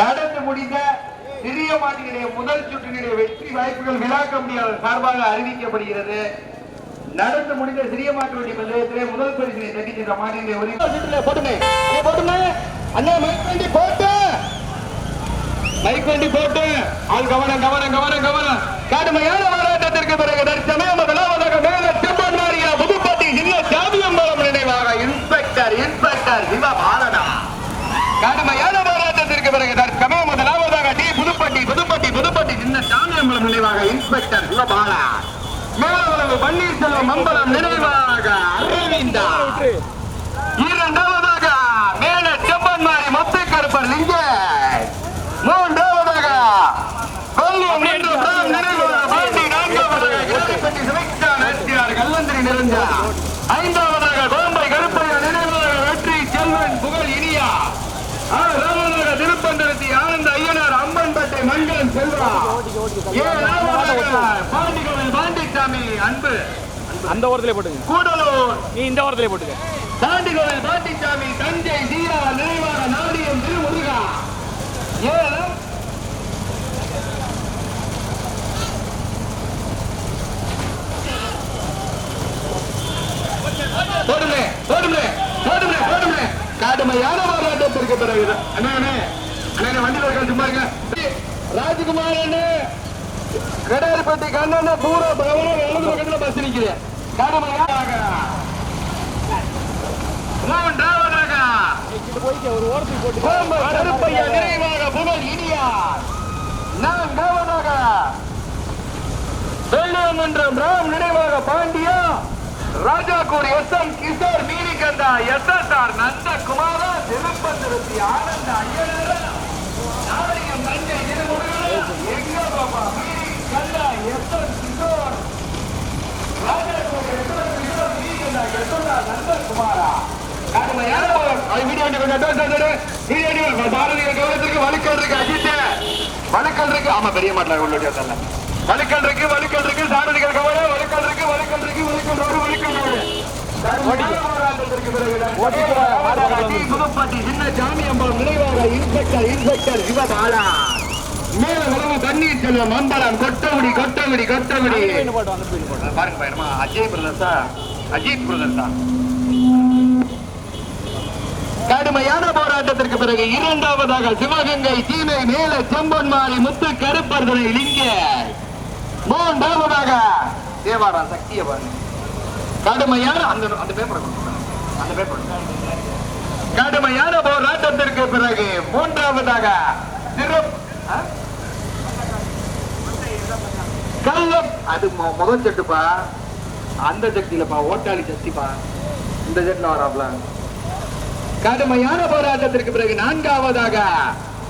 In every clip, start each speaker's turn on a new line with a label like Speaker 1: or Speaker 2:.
Speaker 1: நடந்து முடிந்த சிறிய மாநிலைய முதல் சுற்றினுடைய வெற்றி வாய்ப்புகள் விழா கமிட்டியாளர் சார்பாக அறிவிக்கப்படுகிறது. நடந்து முடிந்த சிறிய மாற்றுவண்டி பந்தயத்திலே முதல் பரிசினை தட்டி சென்ற மாட்டினுடைய ஒரு போட்டுமே. போட்டுமே. அண்ணா மைக் வண்டி போட்டு. மைக் வண்டி போட்டு. ஆள் கவனம் கவனம் கவனம் கவனம். கடுமையான போராட்டத்திற்கு பிறகு தற்சமயம் முதலாவதாக மேல செம்பன் புதுப்பட்டி சின்ன சாமியம்பலம் நினைவாக இன்ஸ்பெக்டர் இன்ஸ்பெக்டர் சிவ பாலனா கடுமையான போராட்டத்திற்கு பிறகு தற்சமயம் முதலாவதாக டி புதுப்பட்டி புதுப்பட்டி புதுப்பட்டி சின்ன சாமியம்பலம் நினைவாக இன்ஸ்பெக்டர் குலபாலா மேலவரவு பன்னீர்செல்வம் அம்பலம் நினைவாக அரவிந்தா. இரண்டாவதாக மேல செம்பன்மாரி மொத்த கருப்பர் லிங்க மூன்றாவதாக கொல்லம் நின்று நிறைவாக பாண்டி நான்காவதாக கல்லந்திரி ஐந்தாவதாக கோம்பை கருப்பையா நினைவாக வெற்றி செல்வன் புகழ் இனியா. ஆறாவதாக திருப்பந்தரத்தி ஆனந்த ஐயனார் அம்மன்பேட்டை மங்கலம் செல்வா பாண்டிசாமி அன்பு.
Speaker 2: அந்த ஓரத்திலே போட்டுங்க
Speaker 1: கூடலூர்.
Speaker 2: நீ இந்த ஓரத்திலே போட்டுக்க.
Speaker 1: தாண்டிகோவில் பாண்டிசாமி தஞ்சை தீரா நிறைவாக நாடியம் திருமுருகா. ஏலம் போடுமே போடுமே போடுமே போடுமே கடுமையான போராட்டத்திற்கு பிறகு அண்ணா அண்ணே. அண்ணே வண்டியில் இருக்க சும்மா இருங்க. ராஜ்குமார் அண்ணே கடாரிப்பட்டி கண்ணண்ண தூர பகவான் வலது பக்கத்துல பஸ் நிக்கிறேன் கடுமையாக மூன்றாவதாக
Speaker 2: போய்க்க ஒரு ஓரத்துக்கு போட்டு
Speaker 1: கோம்பை கருப்பையா நிறைவாக புகழ் இனியார். நான்காவதாக வெள்ளியமன்றம் ராம் நினைவாக Pandiya Rajakkur S M Kishore Meenikanda S S R Nandakumara Thiruppanthiruthi Anandha Ayyanar நாளையம் Thanjai Thirumurugan எங்க பாப்பா Meenikanda S M Kishore Rajakkur S M Kishore Meenikanda S S R Nandakumara கடுமையான போர். அது வீடியோ வண்டி கொஞ்சம் advance ஆ தரு. வீடியோ வண்டி பாரதிய கவனத்திற்கு இருக்கு ஆமா பெரிய மாட்டல உள்ளே தரல இருக்கு வழுக்கல் இருக்கு சாரதிகள் கவலை வழுக்கல் இருக்கு வழுக்கல் இருக்கு சின்ன சாமி அம்பாள் நினைவாக இன்ஸ்பெக்டர் இன்ஸ்பெக்டர் சிவபாலா மேல உறவு பன்னீர் செல்வம் அம்பலம் கொட்டகுடி கொட்டகுடி கொட்டகுடி பாருங்க பயணமா அஜய் பிரதர்ஸா அஜித் பிரதர்ஸா கடுமையான போராட்டத்திற்கு பிறகு இரண்டாவதாக சிவகங்கை சீமை மேல செம்பன்மாரி முத்து கருப்பர்தனை லிங்க மூன்றாவதாக தேவாரா சக்திய கடுமையான அந்த அந்த பேப்பர் அந்த பேப்பர் கடுமையான போராட்டத்திற்கு பிறகு மூன்றாவதாக திரு அது முதல் செட்டுப்பா அந்த சக்தியிலப்பா ஓட்டாளி சக்திப்பா இந்த ஜெட்ல வராப்ல கடுமையான போராட்டத்திற்கு பிறகு நான்காவதாக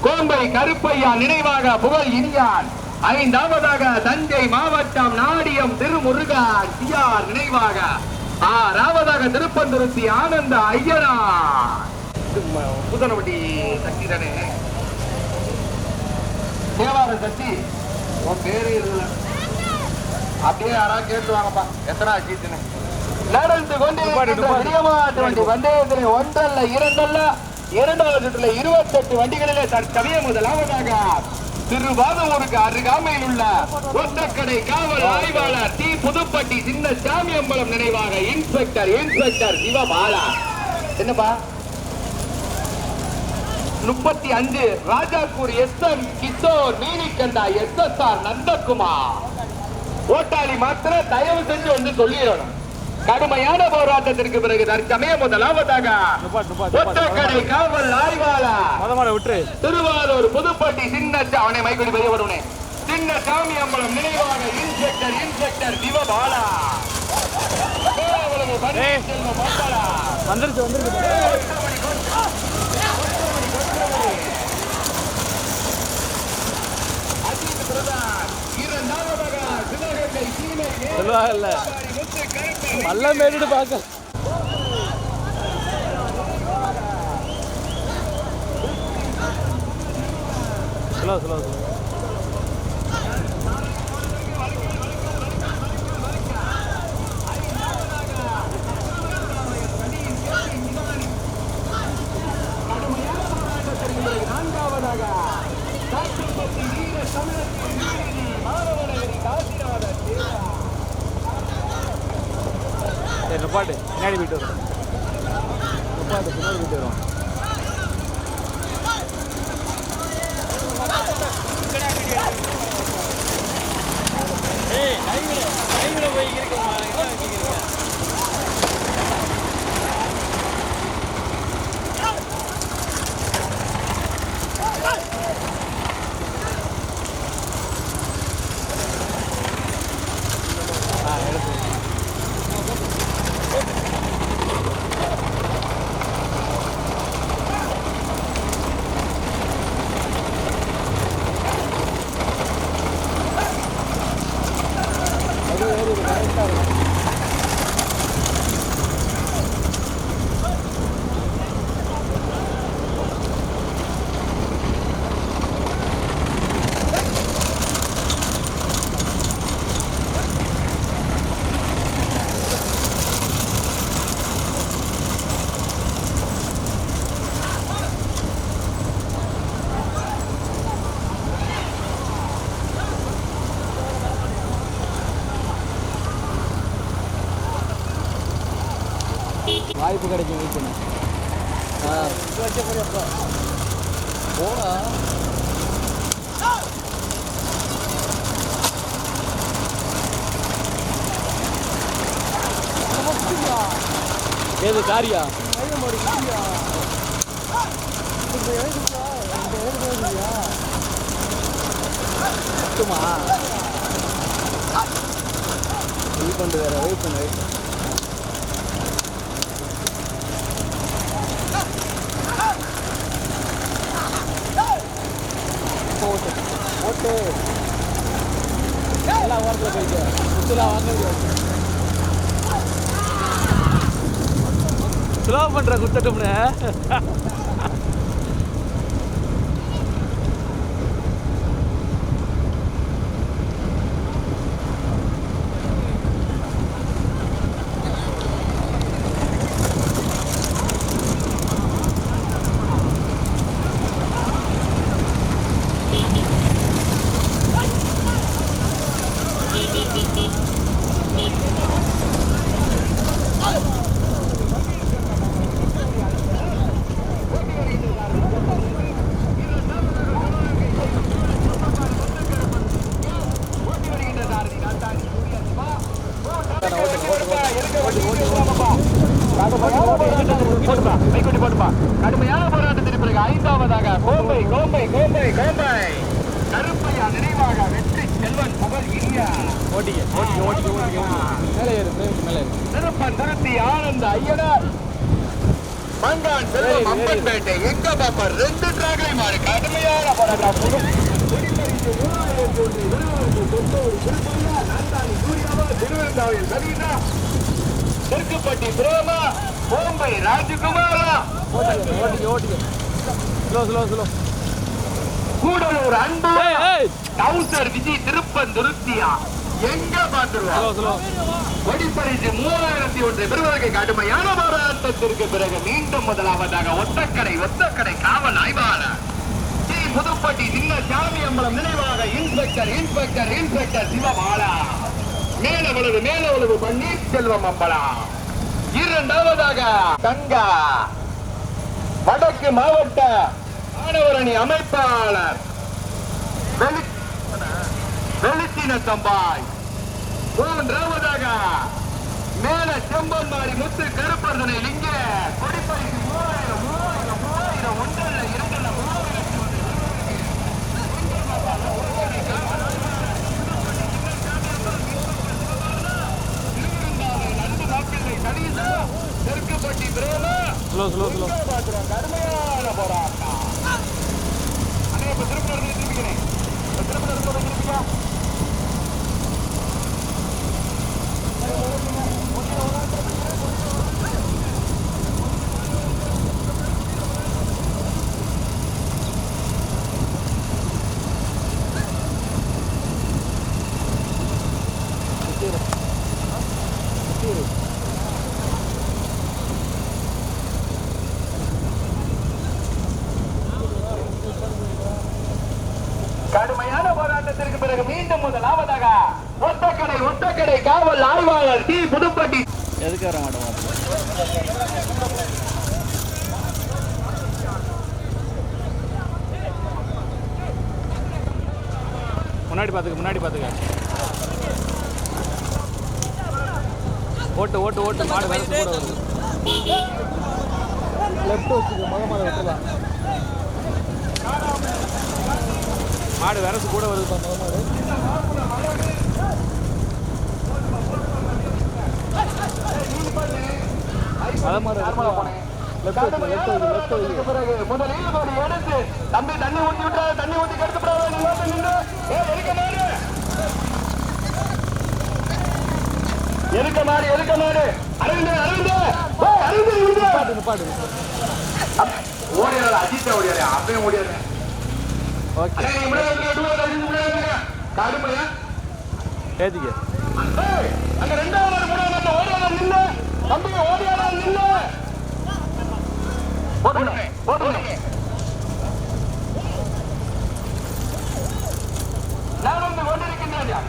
Speaker 1: கோம்பை கருப்பையா நினைவாக புகழ் இனியான். ஐந்தாவதாக தஞ்சை மாவட்டம் நாடியம் திருமுருகன் சியார் நினைவாக. ஆறாவதாக திருப்பந்துருத்தி ஆனந்த ஐயனா. புதனவடி புதனவட்டி சக்தி தானே. தேவார சக்தி உன் பேரு அப்படியே யாராவது கேட்டு வாங்கப்பா. எத்தனை சீட்டுன்னு நடந்து வண்டி பந்தயத்திலே ஒன்றல்ல இரண்டல்ல இரண்டாவது சுற்றுல இருபத்தெட்டு வண்டிகளிலே தற்சமய முதலாவதாக திருவாதூருக்கு அருகாமையில் உள்ள ஒத்தக்கடை காவல் ஆய்வாளர் டி. புதுப்பட்டி சின்ன சாமியம்பலம் நினைவாக இன்ஸ்பெக்டர் இன்ஸ்பெக்டர் சிவபாலா. என்னப்பா? முப்பத்தி அஞ்சு Rajakkur S. M. Kishore Meenikanda S. S. R. Nandakumar. ஓட்டாளி மாத்திரம் தயவு செஞ்சு வந்து சொல்லிடணும். கடுமையான போராட்டத்திற்கு பிறகு தற்சமய முதலாவதாக ஒத்தக்கடை. காவல்
Speaker 2: மாட விட்டுரு
Speaker 1: திருவாரூர் புதுப்பட்டி சின்ன அவனை மைக்கடி பெரிய வருவனே சின்ன சாமி அம்பலம் நினைவாக இன்ஸ்பெக்டர் இன்ஸ்பெக்டர் சிவபாலா.
Speaker 2: வந்துருச்சு வந்துருச்சு.
Speaker 1: பிரதான் சொல்லுவாங்கல்ல. சீமை
Speaker 2: மேடு பார்க்க சொல்லுவா சொல்லுவா சொல்லுவா ஏது காரியா? சுத்துமா வெயிட் பண்ணு வேற வெயிட் பண்ணு வெயிட் பண்ணு. போட்டு போட்டு. எல்லாம் ஓரத்தில் போயிட்டு. சுற்றுலா வாங்க. முடியாது ஸ்லோ பண்ணுற குத்தட்டும்னு.
Speaker 1: கடுமையான போராட்டத்திற்கு பிறகு ஐந்தாவதாக கோம்பை கோம்பை கோம்பை கோம்பை கருப்பையா நினைவாக வெற்றி செல்வன் புகழ் இனியா
Speaker 2: ஓட்டிக்க மேலே ஏறு பிரேமுக்கு மேலே ஏறு
Speaker 1: திருப்பன் திருத்தி ஆனந்த ஐயனார் மங்கான் செல்வம் அம்பன்பேட்டை எங்க பாப்பா ரெண்டு டிராகலை மாறு கடுமையான போராட்டம் குடிமரிந்து மூவாயிரத்தி தெற்குப்பட்டி பிரேமா கோம்பை ராஜகுமாரா. கூடலூர் அன்பு டவுசர் விஜய் திருப்பன் திருத்தியா எங்க பாத்துருவா
Speaker 2: ஸ்லோ ஸ்லோ
Speaker 1: ஒடிப்பரிசு மூவாயிரத்தி ஒன்று பெறுவதற்கு கடுமையான போராட்டத்திற்கு பிறகு மீண்டும் முதலாவதாக ஒத்தக்கடை ஒத்தக்கடை காவல் ஆய்வாளர். ஸ்ரீ புதுப்பட்டி சின்ன சாமி அம்பலம் நினைவாக inspector inspector inspector Sivabala. Melavalavu Melavalavu Panneerselvam Ambalam. இரண்டாவதாக கங்கா வடக்கு மாவட்ட மாணவரணி அமைப்பாளர் வெளித்தின தம்பாய். மூன்றாவதாக மேல செம்பன் மாறி முத்து கருப்பர்தனை லிங்க. கொடிப்பரிசு மூவாயிரம் மூவாயிரம் மூவாயிரம் ஒன்றல்ல இரண்டல்ல மூவாயிரத்தி ஒன்று நண்டு நாட்களை கணிசா தெற்குப்பட்டி பிரேம
Speaker 2: ஸ்லோ ஸ்லோ ஸ்லோ
Speaker 1: பாத்திரம் கடுமையான போராட்டம். அண்ணே இப்ப திருப்பி நடந்து திருப்பிக்கிறேன் இப்ப திருப்பி நடந்து திருப்பிக்கா கடுமையான போராட்டத்திற்கு பிறகு மீண்டும் முதலாவதாக ஒத்தக்கடை ஒத்தக்கடை காவல் ஆய்வாளர் டி புதுப்பட்டி
Speaker 2: எதுக்கு வர மாட்டோம் முன்னாடி பார்த்துக்க முன்னாடி பார்த்துக்க ஓட்டு ஓட்டு ஓட்டு மாடு வேறு கூட வருது லெஃப்ட் வச்சுக்க மொத மாடு விட்டுலாம் மாடு வரசு கூட வருதுப்பா முத மாடு மொத மாதிரி லெஃப்ட் வச்சு
Speaker 1: பிறகு முதலில் ஒரு எடுத்து தம்பி தண்ணி ஊத்தி விட்டாரு தண்ணி ஊத்தி கெடுத்து நின்று ஏ எதுக்க மாடு எதுக்க மாடு எதுக்க மாடு ஓ
Speaker 2: நிப்பாட்டு நிப்பாட்டு
Speaker 1: ஓடியாரு அஜித் ஓடியாரு அப்பயும் ஓடியாரு
Speaker 2: ஓகே
Speaker 1: கடுமையா அங்க ரெண்டாவது மாடு, மூணாவது நின்னு தம்பி ஓடியாரா நின்னு போடுங்க போடுங்க நடந்து கொண்டிருக்கின்றார்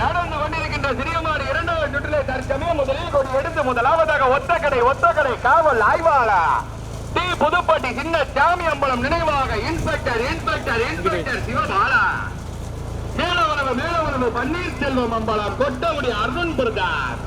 Speaker 1: நடந்து கொண்டிருக்கின்ற சிறியமாடு இரண்டாவது சுற்றிலே தற்சமயம் முதலில் கொடி எடுத்து முதலாவதாக ஒத்தக்கடை ஒத்தக்கடை காவல் ஆய்வாளா டி புதுப்பட்டி சின்ன சாமி அம்பலம் நினைவாக inspector inspector inspector Sivabala Melavaravu Melavaravu Panneerselvam Ambalam Kottamudi Arun Pradas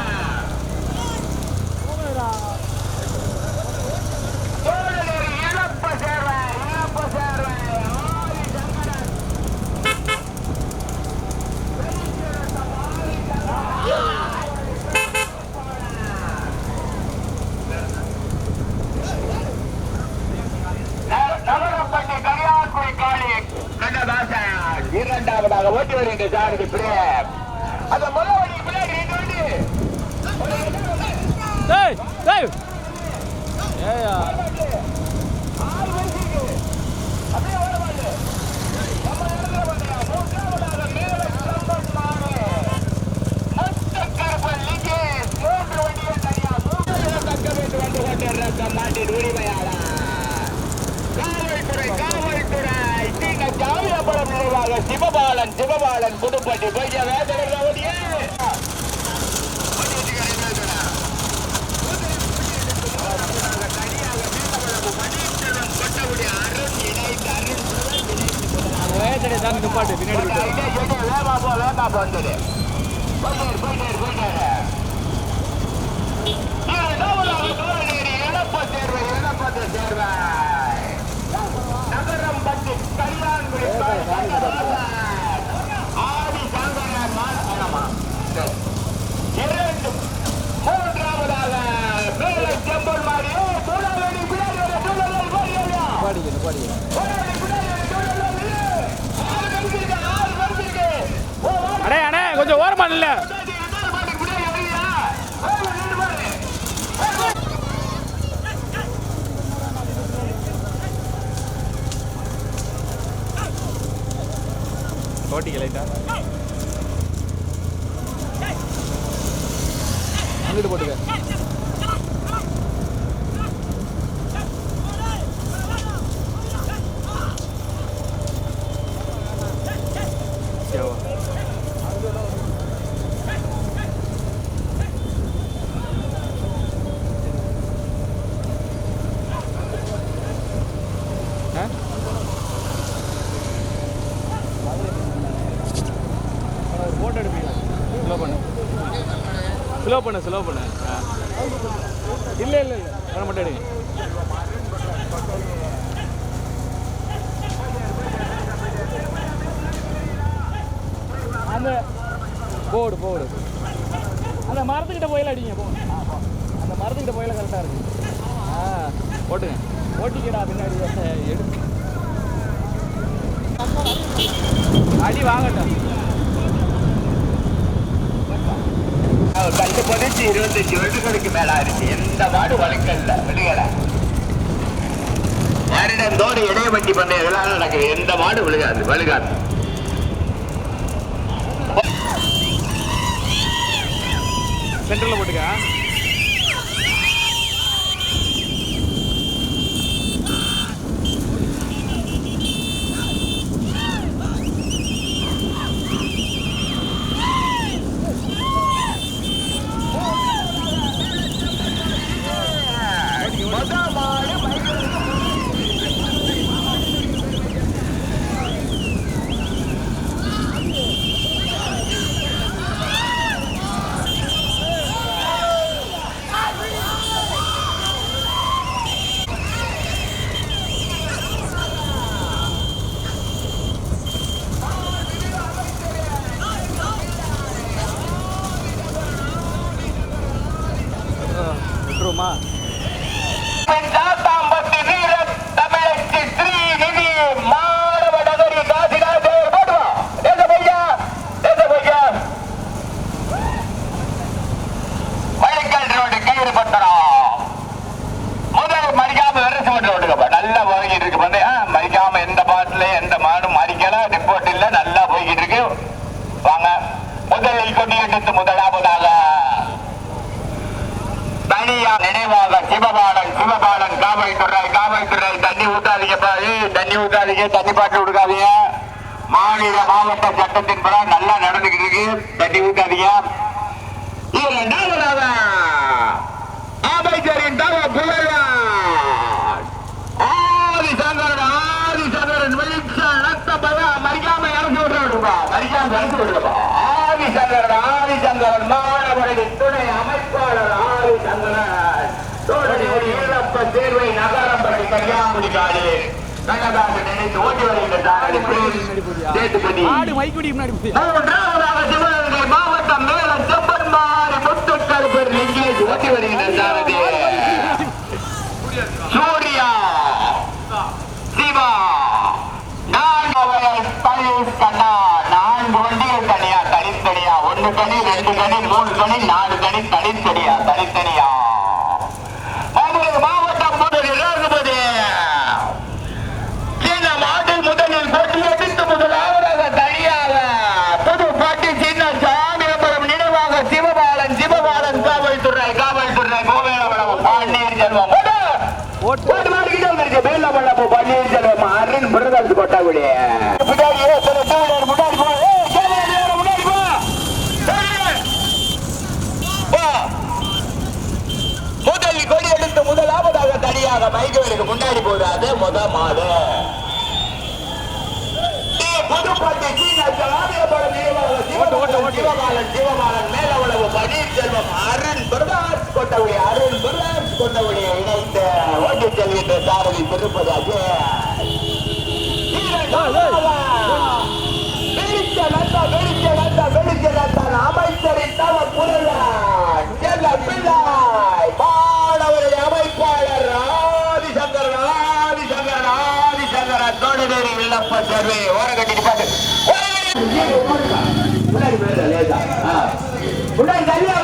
Speaker 2: ஓட்டிக்க லைட்டா அங்கிட்டு போட்டுக்க சேவா ஆ ஒரு ஃபோட்டோ எடுப்பீங்களா ஸ்லோ பண்ணு ஸ்லோ பண்ணு ஸ்லோ பண்ணு. இல்லை இல்லை இல்லை. பண்ண மட்டும் எடுங்க அந்த போர்டு போர்டு அந்த மரத்துக்கிட்ட போயில அடிங்க போ. அந்த மரத்துக்கிட்ட போயில கரெக்டாக இருக்கு. ஆ போட்டுங்க ஓட்டிக்கடா பின்னாடி எடு அடி வாங்கட்டும்.
Speaker 1: கண்டு பதிச்சு இருபத்தஞ்சு வருடங்களுக்கு மேல ஆயிடுச்சு. எந்த மாடு வழக்கல்ல விடுகல
Speaker 2: வருடந்தோடு இடைய வண்டி பந்தயங்களால் நடக்குது. எந்த மாடு விழுகாது வழுகாது.
Speaker 1: சென்டரில் போட்டுக்க.
Speaker 2: விட்டுக்கப்பா நல்லா போய்கிட்டு இருக்கு மறிக்காம எந்த எந்த மாடும் மறிக்கல. ரிப்போர்ட் இல்ல நல்லா போய்கிட்டு இருக்கு வாங்க. முதலில் முதலாவதாக. தனியா நினைவாக சிவபாலன் சிவபாலன் காவல்துறை காவல்துறை தண்ணி ஊத்தாதீங்கப்பா தண்ணி ஊத்தாதீங்க தண்ணி பாட்டு விடுக்காதீங்க. மாநில மாவட்ட சட்டத்தின் பிரகாரம் நல்லா நடந்துகிட்டு இருக்கு தண்ணி ஊத்தாதீங்க. இரண்டாவதாக தவ ஆதிசங்கரன் ஆதிசங்கரன் வெளிச்சம் ரத்த பல மறிக்காம இறந்து மறிக்காம இறந்து விடுறா ஆதிசங்கரன் ஆதிசங்கரன் மாணவர்களின் துணை அமைப்பாளர் ஆதிசங்கரன் தோழி ஒரு ஈழப்ப தேர்வை நகரம்படி கன்னியாகுமரி காடு கண்ணதாசன் நினைத்து ஓட்டி வருகின்ற மாவட்டம் மேல செப்பன்மாரி முத்துக்கருப்பர் நெஞ்சேஜ் ஓட்டி வருகின்ற சாரதி. ரெண்டு தனி மூணு தனி நாலு தனி தனித்தனியா தனித்தனியா மதுரை மாவட்டம் முதல் இறங்குவது சின்ன மாட்டில் முதலில் போட்டி எடுத்து முதலாவதாக தனியாக புதுப்பாட்டி சின்ன சாமியபுரம் நினைவாக சிவபாலன் சிவபாலன் காவல்துறை காவல்துறை கோவேலவளம் பாண்டியர் செல்வம் ஓடு!
Speaker 1: ஓட்டு
Speaker 2: ஓட்டு மாட்டிக்கிட்டே வந்துருச்சு வேலவளம் பன்னீர் செல்வம் அருண் பிரகாஷ் கொட்டாக்குடி பின்னாடி சில டூலர் முன்னாடி போ ஏய், கேமரா நேரா முன்னாடி போ ஏய்! போ முதல் கொடி எடுத்து முதலாவதாக தனியாக மைகவருக்கு முன்னாடி போதாது முத மாடு புதுப்பட்டி சீன ஜாமியபுரம் நினைவாக
Speaker 1: ஓட்டு, ஓட்டு,
Speaker 2: சிவபாலன். சிவபாலன் சிவபாலன் மேலவளவு பன்னீர்செல்வம் அருண் பிரகாஷ் கொண்டவுடைய அருண் பிரகாஷ் கொண்டவுடைய இணைந்து ஓட்டி செல்கின்ற சாரதி திருப்பதி அமைச்சரின் தவ புலவன் தொடரேறி சர்வே கட்டிட்டு பாட்டு. முன்னாடி முன்னாடி தனியா